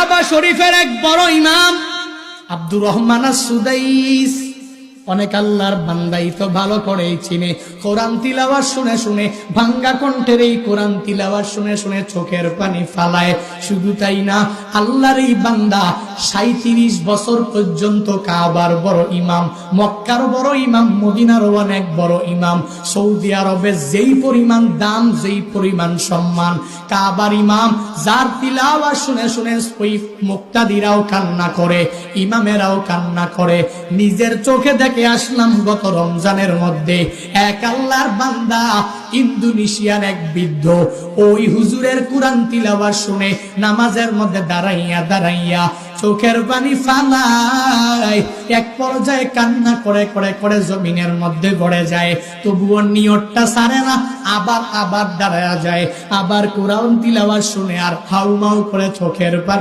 কাবা শরীফের এক বড় ইমাম আব্দুর রহমান সুদাইস অনেক আল্লাহর বান্দাই তো ভালো করেই চিনে। কোরআন তিলাওয়াত শুনে শুনে, ভাঙ্গা কণ্ঠের এই কোরআন তিলাওয়াত শুনে শুনে চোখের পানি ফালায়। শুধু তাই না, আল্লাহর এই বান্দা সাঁত্রিশ বছর পর্যন্ত কাবার বড় ইমাম, মক্কার বড় ইমাম, মদিনার অনেক বড় ইমাম। সৌদি আরবে যেই পরিমাণ দাম, যেই পরিমাণ সম্মান, কাবার ইমাম, যার তিলাওয়াত শুনে শুনে ওই মুক্তাদিরাও কান্না করে, ইমামেরাও কান্না করে, নিজের চোখে দেখে আসলাম গত রমজানের মধ্যে। এক আল্লাহর বান্দা, ইন্দোনেশিয়ার এক বৃদ্ধ, ওই হুজুরের কোরআন তিলাওয়াত শুনে নামাজের মধ্যে দাঁড়াইয়া দাঁড়াইয়া চোখের পানি ফালায়, এক পর্যায়ে কান্না করে করে করে জমিনের মধ্যে গড়ে যায়। তবুও নিয়তটা সারে না, আবার আবার দাঁড়ায়া যায়। আবার কোরআন তিলাওয়াত শুনে আর হাউমাউ করে চোখের পানি